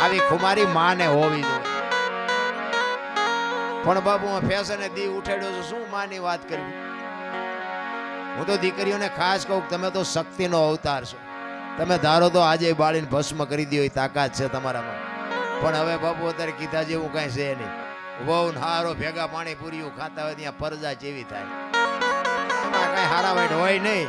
આવી ખુમારી માને હોવી જોઈએ. પણ બાબુ, હું ફેશને દી ઉઠાડ્યો છું, શું માની વાત કરવી? હું તો દીકરીઓને ખાસ કહું તમે તો શક્તિનો અવતાર છો. તમે ધારો તો આજે બાળીને ભસ્મ કરી દો એ તાકાત છે તમારામાં. પણ હવે બાપુ અત્યારે કીધા જેવું કાંઈ છે નહીં. વહુ હારો ભેગા પાણી પૂરીઓ ખાતા હોય, ત્યાં પરજા જેવી થાય. કઈ હારા વાઈટ હોય નહીં.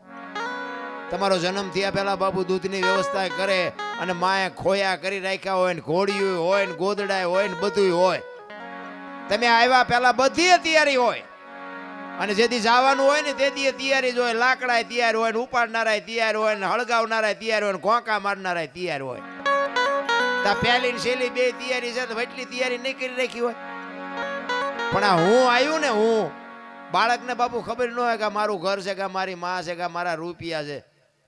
તમારો જન્મ થયા પહેલા બાપુ દૂધની વ્યવસ્થા કરે અને માએ ખોયા કરી રાખ્યા હોય ને ઘોડિયું હોય ને ગોદડાય હોય ને બધું હોય. તમે આવ્યા પહેલા બધી તૈયારી હોય. અને જેથી જવાનું હોય ને તેથી તૈયારી જ હોય. લાકડા તૈયાર હોય ને ઉપાડનારાય તૈયાર હોય ને હળગાવનારાય તૈયાર હોય ને ઘોંકા મારનારાય તૈયાર હોય. તા પહેલી છેલ્લી બે તૈયારી છે તો એટલી તૈયારી નહીં કરી રાખી હોય. પણ આ હું આવ્યું ને હું, બાળકને બાપુ ખબર ન હોય કે મારું ઘર છે કે મારી માં છે કે મારા રૂપિયા છે.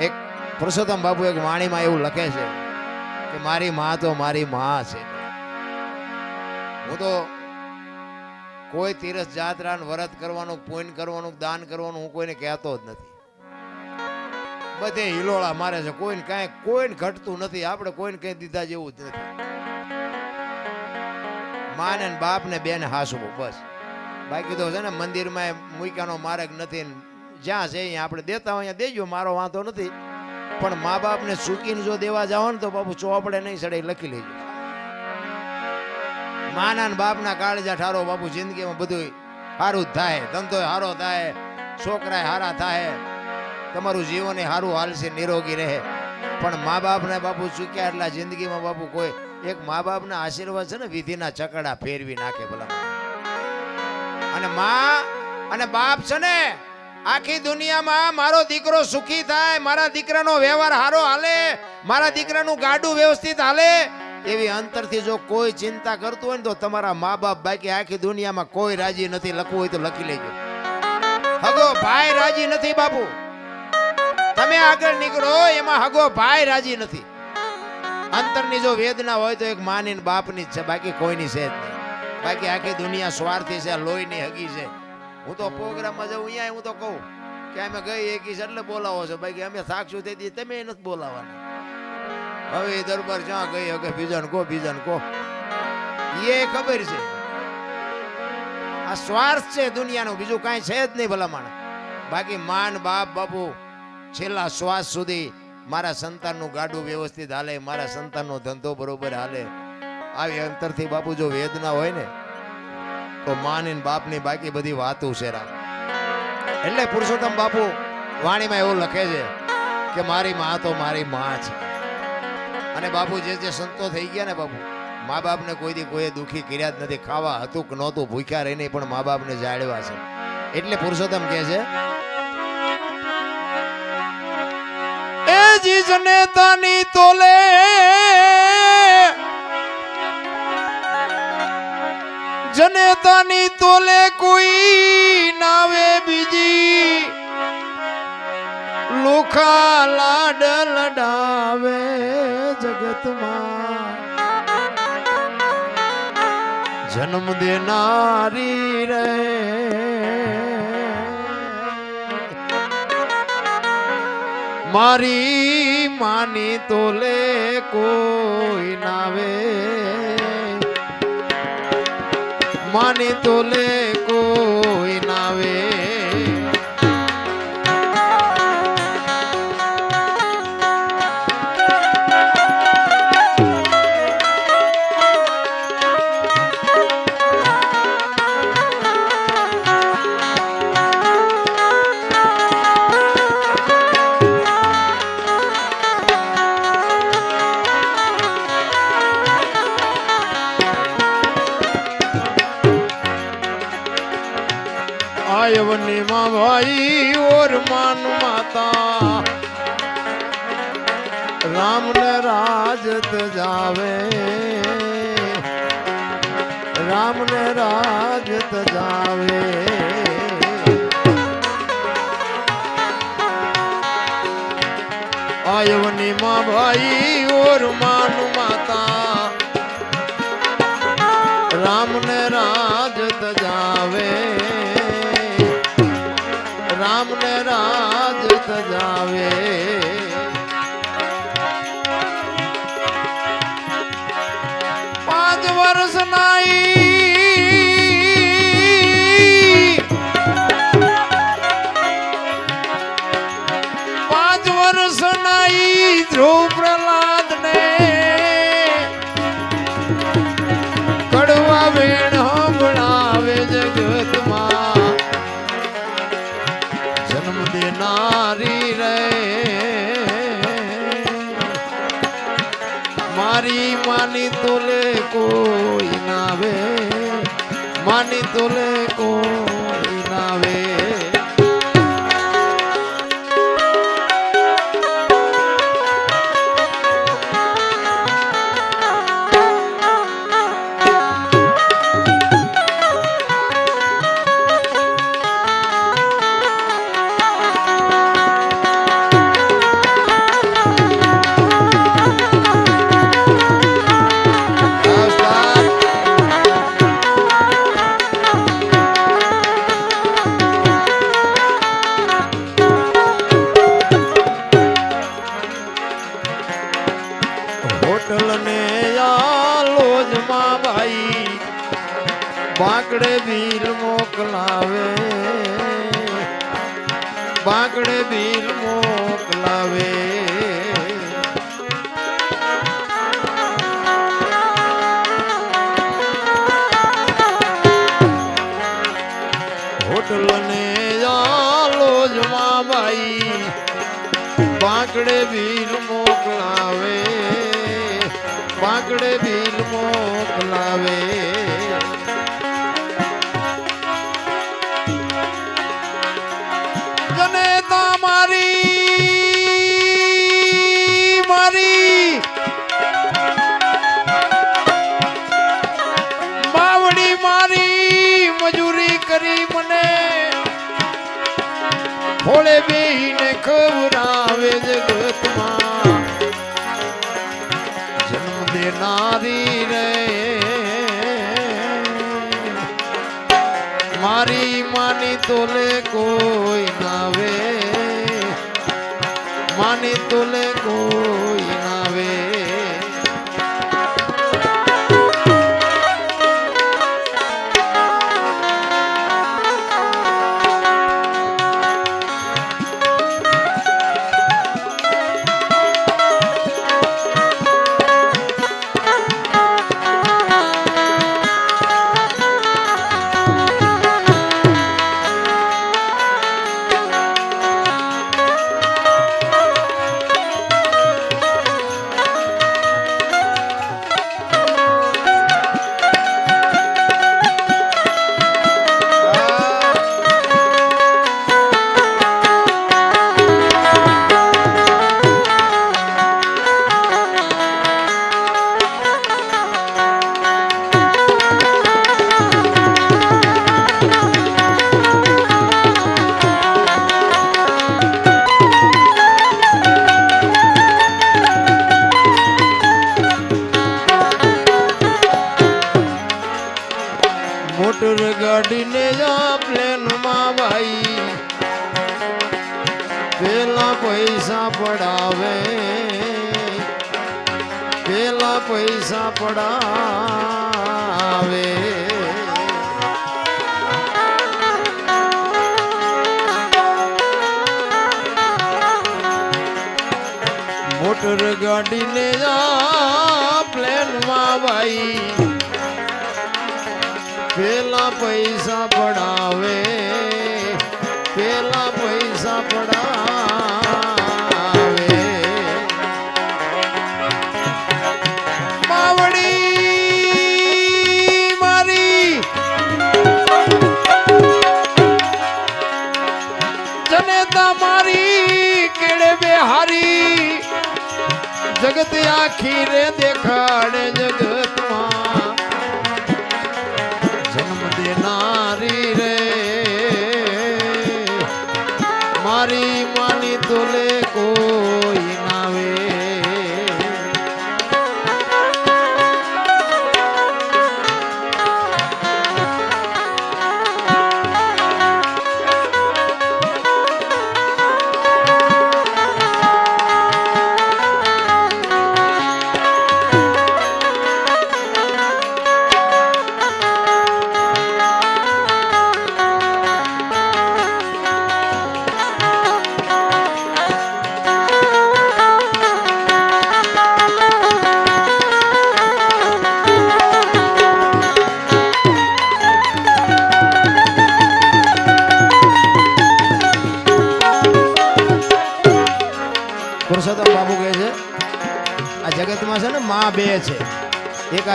એક પુરુષોત્તમ બાપુ એક વાણીમાં એવું લખે છે કે મારી માં તો મારી માં છે. હું તો કોઈ તીરથ જાત્રા વ્રત કરવાનું, પુણ્ય કરવાનું, દાન કરવાનું હું કોઈને કહેતો જ નથી. બધે હિલોળા મારે છે. કોઈને કાંઈ, કોઈને ઘટતું નથી. આપણે કોઈને કઈ દીધા જેવું જ નથી. માને બાપને બેન હાસવું, બસ. બાકી તો છે ને મંદિરમાં મૂક્યાનો માર્ગ નથી જ્યાં છે અહીંયા આપણે દેતા હોય અહીંયા દેજો, મારો વાંધો નથી. પણ મા બાપને ચૂકીને જો દેવા જાઓ ને તો બાપુ ચોપડે નહીં સડે લખી લેજો. માના બાપના કાળજા ઠારો બાપુ જિંદગીમાં બધું સારું જ થાય ધંધો સારો થાય છોકરા સારા થાય. તમારું જીવન સારું હાલશે, નિરોગી રહે. પણ મા બાપને બાપુ ચૂક્યા એટલા જિંદગીમાં બાપુ કોઈ એક મા બાપના આશીર્વાદ છે ને, વિધિના ચકડા ફેરવી નાખે ભલા અને મા અને બાપ છે ને આખી દુનિયામાં મારો દીકરો સુખી થાય, મારા દીકરાનો વ્યવહાર સારો હાલે, મારા દીકરાનું ગાડું વ્યવસ્થિત હાલે, એવી અંતરથી જો કોઈ ચિંતા કરતું હોય ને તો તમારા મા બાપ બાકી આખી દુનિયામાં કોઈ રાજી નથી, લખવું હોય તો લખી લેજો. હગો ભાઈ રાજી નથી બાપુ. તમે આગળ નીકળો, એમાં હગો ભાઈ રાજી નથી. અંતરની જો વેદના હોય તો એક માની બાપની જ છે, બાકી કોઈની છે જ નહીં. બાકી આખી દુનિયા સ્વાર્થી છે, લોહીની હગી છે. હું તો પ્રોગ્રામમાં જાઉં અહીંયા હું તો કહું કે અમે ગઈ એકી એટલે બોલાવો છો. બાકી અમે સાક્ષું થઈ દઈએ તમે નથી બોલાવાના. હવે દરબાર જ્યાં ગઈ હવે બીજાને કહો બીજાને કહો. એ ખબર છે. આ સ્વાર્થ છે દુનિયાનો, બીજું કાંઈ છે જ નહીં ભલામણ. બાકી માન, બાપ, બાપુ, છેલ્લા શ્વાસ સુધી મારા સંતાનનું ગાડું વ્યવસ્થિત હાલે, મારા સંતાનનો ધંધો બરોબર હાલે. આવી અંતરથી બાપુ જો વેદના હોય ને તો માની બાપની બાકી બધી વાતો છે એટલે પુરુષોત્તમ બાપુ વાણીમાં એવું લખે છે કે મારી માં તો મારી માં છે. અને બાપુ જે જે સંતો થઈ ગયા ને બાપુ, મા બાપને કોઈ દી કોઈએ દુખી કર્યા જ નથી, ખાવા હતું કે નહોતું, ભૂખ્યા રહીને પણ મા બાપને જાળવા છે. એટલે પુરુષોત્તમ કહે છે, એ જીજને તાની તોલે જનેતાની તોલે કોઈ નાવે બીજી. લુખા લાડ લડાવે જગતમાં. જન્મ દેનારી રે. મારી માની તોલે કોઈ નાવે. માની તોલે કોઈ નાવે રાજત જાવે. રામ ને રાજત જાવે. આયવની માં ભાઈ ઓર માનુ માતા. રામ ને રાજત જાવે. રામ ને રાજત જાવે. જગતમાં જન્મ દેનારી રે. મારી માની તોલે કોઈ નાવે માની તોલે કોઈ વીર મોકલાવે બાંકડે ભીલ મોકલાવે. ભોળે બેહીને ખવડાવે જગતમાં. જન્મ દેનારી રે. મારી માની તોલે કોઈ નાવે માની તોલે કોઈ મોટર ગાડીને પ્લેનમાં ભાઈ. પેલા પૈસા પડાવે પેલા પૈસા પડાવે. જગત આખી રે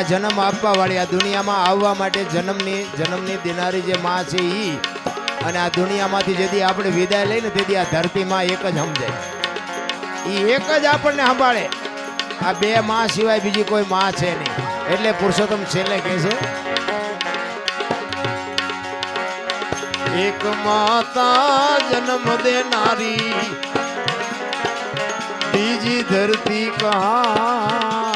આ જન્મ આપવા વાળી આ દુનિયામાં આવવા માટે જન્મની જન્મની દેનારી જે માં છે ઈ, અને આ દુનિયામાંથી જેથી આપણે વિદાય લઈને તેથી આ ધરતીમાં એક જ સમજાય. ઈ એક જ આપણને સંભાળે. આ બે માં સિવાય બીજી કોઈ માં છે નહીં. એટલે પુરુષોત્તમ છેલ્લે કહે છે, એક માતા જન્મ દેનારી, બીજી ધરતી કહાવે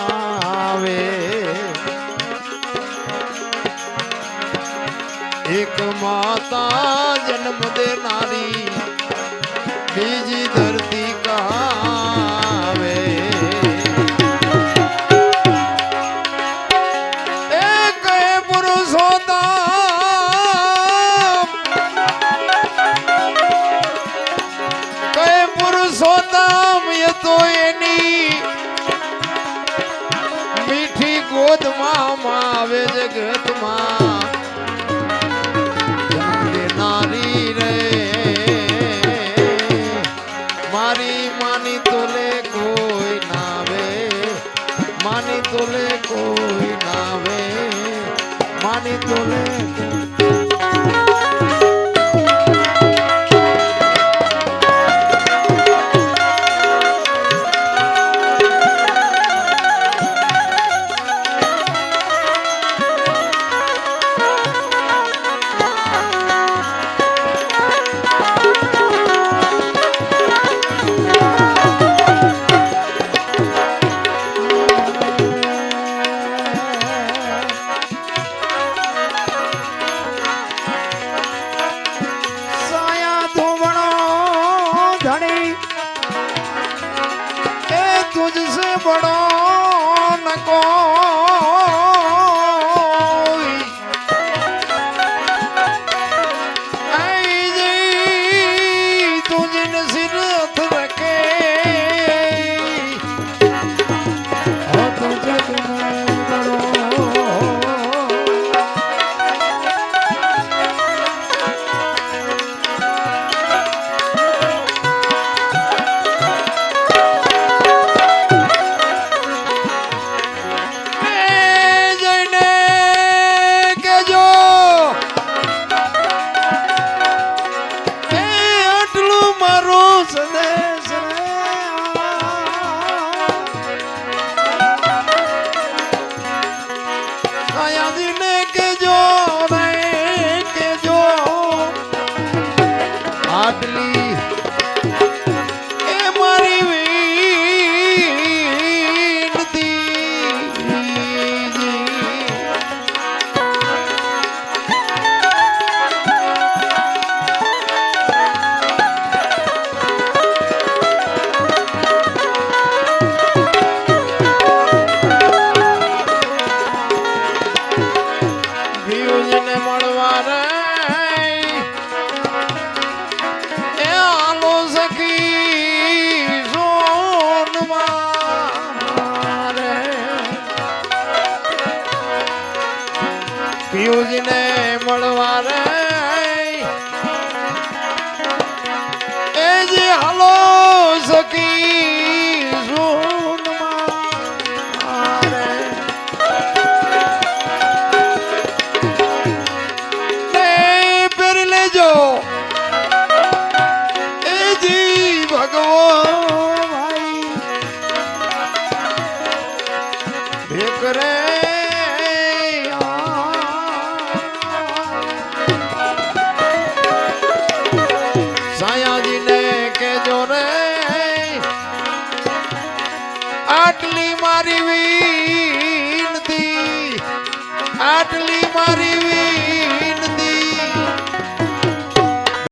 એક માતા જન્મ દેનારી. બીજી ધરતી કહાવે હોનાની ન